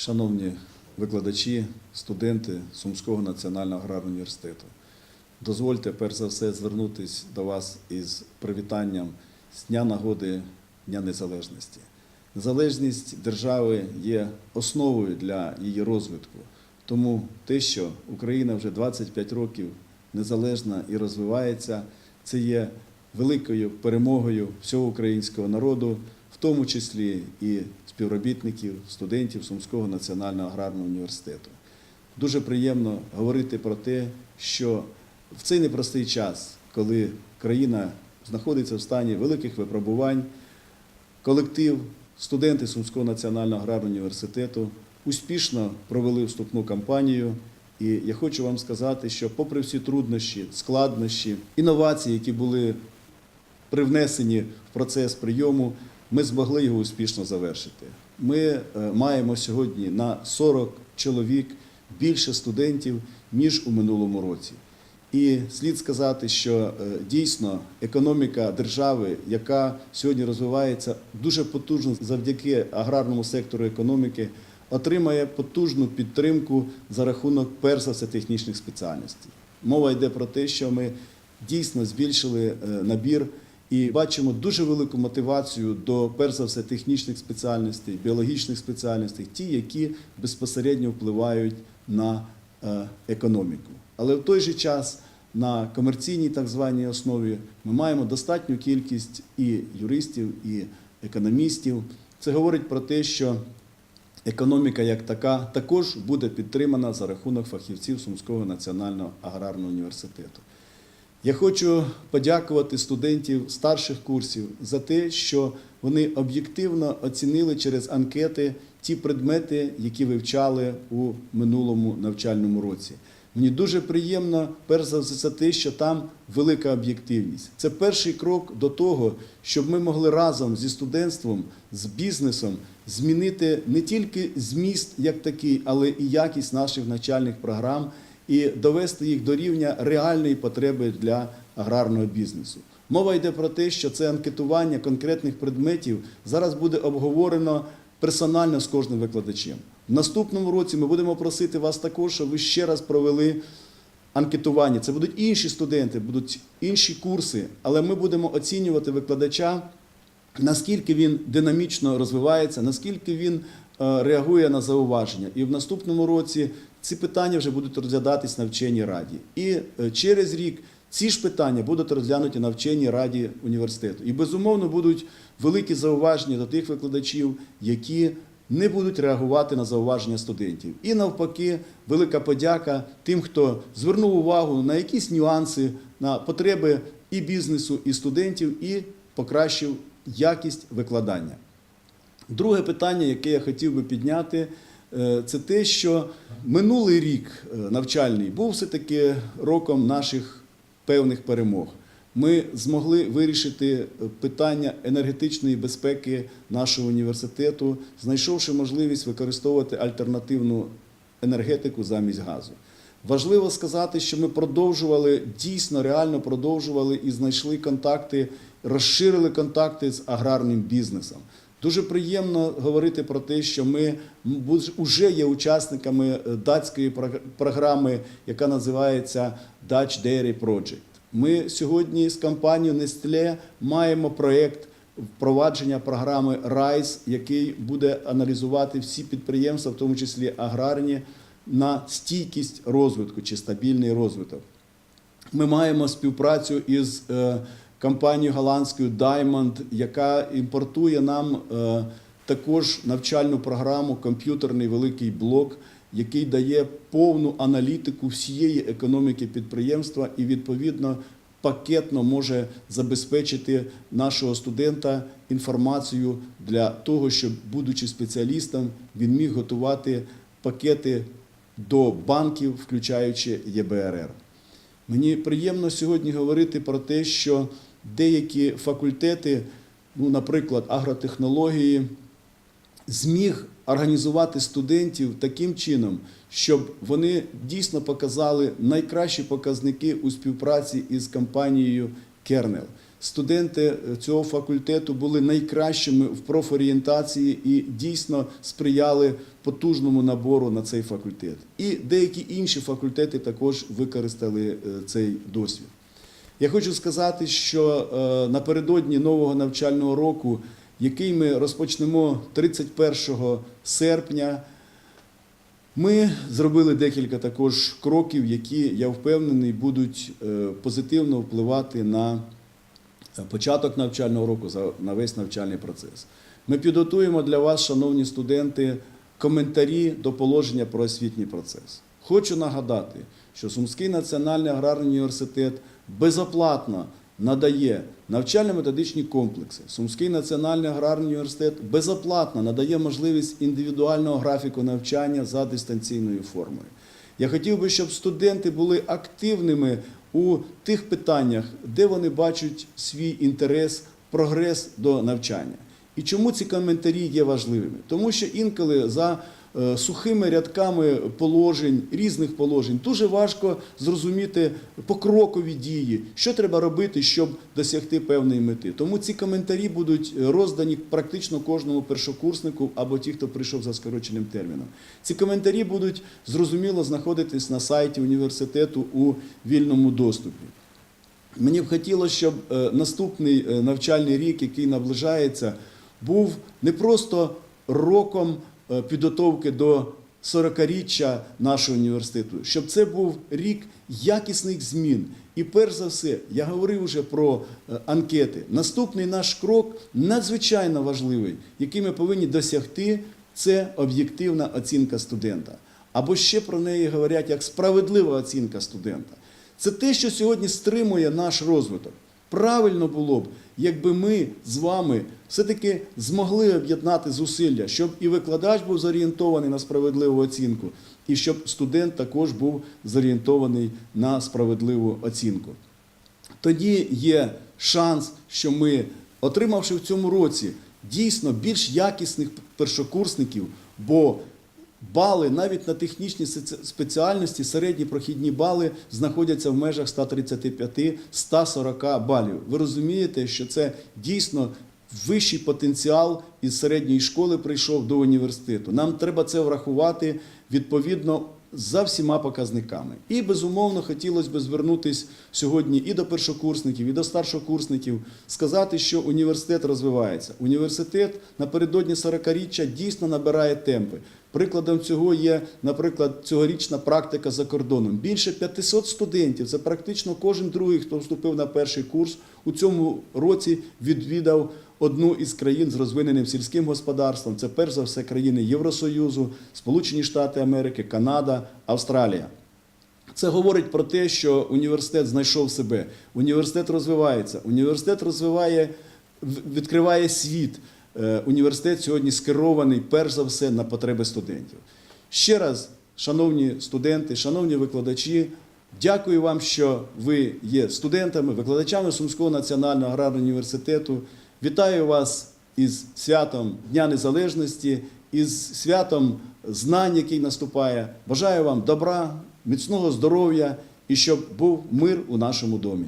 Шановні викладачі, студенти Сумського національного аграрного університету, дозвольте перш за все звернутися до вас із привітанням з Дня нагоди Дня Незалежності. Незалежність держави є основою для її розвитку. Тому те, що Україна вже 25 років незалежна і розвивається, це є великою перемогою всього українського народу, в тому числі і співробітників, студентів Сумського національного аграрного університету. Дуже приємно говорити про те, що в цей непростий час, коли країна знаходиться в стані великих випробувань, колектив, студенти Сумського національного аграрного університету успішно провели вступну кампанію. І я хочу вам сказати, що попри всі труднощі, складнощі, інновації, які були привнесені в процес прийому, ми змогли його успішно завершити. Ми е, маємо сьогодні на 40 чоловік більше студентів, ніж у минулому році. І слід сказати, що е, дійсно економіка держави, яка сьогодні розвивається дуже потужно завдяки аграрному сектору економіки, отримає потужну підтримку за рахунок перш за все технічних спеціальностей. Мова йде про те, що ми дійсно збільшили е, набір і бачимо дуже велику мотивацію до перш за все технічних спеціальностей, біологічних спеціальностей, ті, які безпосередньо впливають на е, економіку. Але в той же час на комерційній так званій основі ми маємо достатню кількість і юристів, і економістів. Це говорить про те, що економіка як така також буде підтримана за рахунок фахівців Сумського національного аграрного університету. Я хочу подякувати студентів старших курсів за те, що вони об'єктивно оцінили через анкети ті предмети, які вивчали у минулому навчальному році. Мені дуже приємно, перш за все, те, що там велика об'єктивність. Це перший крок до того, щоб ми могли разом зі студентством, з бізнесом змінити не тільки зміст як такий, але і якість наших навчальних програм і довести їх до рівня реальної потреби для аграрного бізнесу. Мова йде про те, що це анкетування конкретних предметів зараз буде обговорено персонально з кожним викладачем. В наступному році ми будемо просити вас також, щоб ви ще раз провели анкетування. Це будуть інші студенти, будуть інші курси, але ми будемо оцінювати викладача, наскільки він динамічно розвивається, наскільки він е, реагує на зауваження. І в наступному році ці питання вже будуть розглядатись на вченій раді. І е, через рік ці ж питання будуть розглянуті на вченій раді університету. І безумовно будуть великі зауваження до тих викладачів, які не будуть реагувати на зауваження студентів. І навпаки, велика подяка тим, хто звернув увагу на якісь нюанси, на потреби і бізнесу, і студентів, і покращив якість викладання. Друге питання, яке я хотів би підняти, це те, що минулий рік е, навчальний був все-таки роком наших певних перемог. Ми змогли вирішити е, питання енергетичної безпеки нашого університету, знайшовши можливість використовувати альтернативну енергетику замість газу. Важливо сказати, що ми продовжували дійсно реально продовжували і знайшли контакти, розширили контакти з аграрним бізнесом. Дуже приємно говорити про те, що ми вже є учасниками е, датської програми, яка називається Dutch Dairy Project. Ми сьогодні з компанією Nestle маємо проєкт впровадження програми RISE, який буде аналізувати всі підприємства, в тому числі аграрні, на стійкість розвитку чи стабільний розвиток. Ми маємо співпрацю із компанією голландською Diamond, яка імпортує нам е, також навчальну програму, комп'ютерний великий блок, який дає повну аналітику всієї економіки підприємства і відповідно пакетно може забезпечити нашого студента інформацію для того, щоб, будучи спеціалістом, він міг готувати пакети до банків, включаючи ЄБРР. Мені приємно сьогодні говорити про те, що деякі факультети, ну, наприклад, агротехнології, зміг організувати студентів таким чином, щоб вони дійсно показали найкращі показники у співпраці із компанією Кернел. студенти цього факультету були найкращими в профорієнтації і дійсно сприяли потужному набору на цей факультет. І деякі інші факультети також використали е, цей досвід. Я хочу сказати, що е, напередодні нового навчального року, який ми розпочнемо 31 серпня, ми зробили декілька також кроків, які, я впевнений, будуть е, позитивно впливати на початок навчального року, на весь навчальний процес. Ми підготуємо для вас, шановні студенти, коментарі до положення про освітній процес. Хочу нагадати, що Сумський національний аграрний університет безоплатно надає навчально-методичні комплекси. Сумський національний аграрний університет безоплатно надає можливість індивідуального графіку навчання за дистанційною формою. Я хотів би, щоб студенти були активними у тих питаннях, де вони бачать свій інтерес, прогрес до навчання. І чому ці коментарі є важливими? Тому що інколи за сухими рядками положень, різних положень, дуже важко зрозуміти покрокові дії, що треба робити, щоб досягти певної мети. Тому ці коментарі будуть роздані практично кожному першокурснику або ті, хто прийшов за скороченим терміном. Ці коментарі будуть зрозуміло знаходитись на сайті університету у вільному доступі. Мені б хотілося, щоб е, наступний е, навчальний рік, який наближається, був не просто роком е, підготовки до 40-річчя нашого університету, щоб це був рік якісних змін. І перш за все, я говорив вже про е, анкети. Наступний наш крок надзвичайно важливий, який ми повинні досягти, це об'єктивна оцінка студента. Або ще про неї говорять як справедлива оцінка студента. Це те, що сьогодні стримує наш розвиток. Правильно було б, якби ми з вами все-таки змогли об'єднати зусилля, щоб і викладач був зорієнтований на справедливу оцінку, і щоб студент також був зорієнтований на справедливу оцінку. Тоді є шанс, що ми, отримавши в цьому році дійсно більш якісних першокурсників, бо бали навіть на технічні спеціальності, середні прохідні бали знаходяться в межах 135-140 балів. Ви розумієте, що це дійсно вищий потенціал із середньої школи прийшов до університету. Нам треба це врахувати відповідно за всіма показниками. І безумовно хотілося б звернутися сьогодні і до першокурсників, і до старшокурсників, сказати, що університет розвивається. Університет напередодні 40-річчя дійсно набирає темпи. Прикладом цього є, наприклад, цьогорічна практика за кордоном. Більше 500 студентів, це практично кожен другий, хто вступив на перший курс, у цьому році відвідав одну із країн з розвиненим сільським господарством. Це перш за все країни Євросоюзу, Сполучені Штати Америки, Канада, Австралія. Це говорить про те, що університет знайшов себе, університет розвивається, університет розвиває, відкриває світ. Е, Університет сьогодні скерований перш за все на потреби студентів. Ще раз, шановні студенти, шановні викладачі, дякую вам, що ви є студентами, викладачами Сумського національного аграрного університету. Вітаю вас із святом Дня Незалежності, із святом знань, який наступає. Бажаю вам добра, міцного здоров'я і щоб був мир у нашому домі.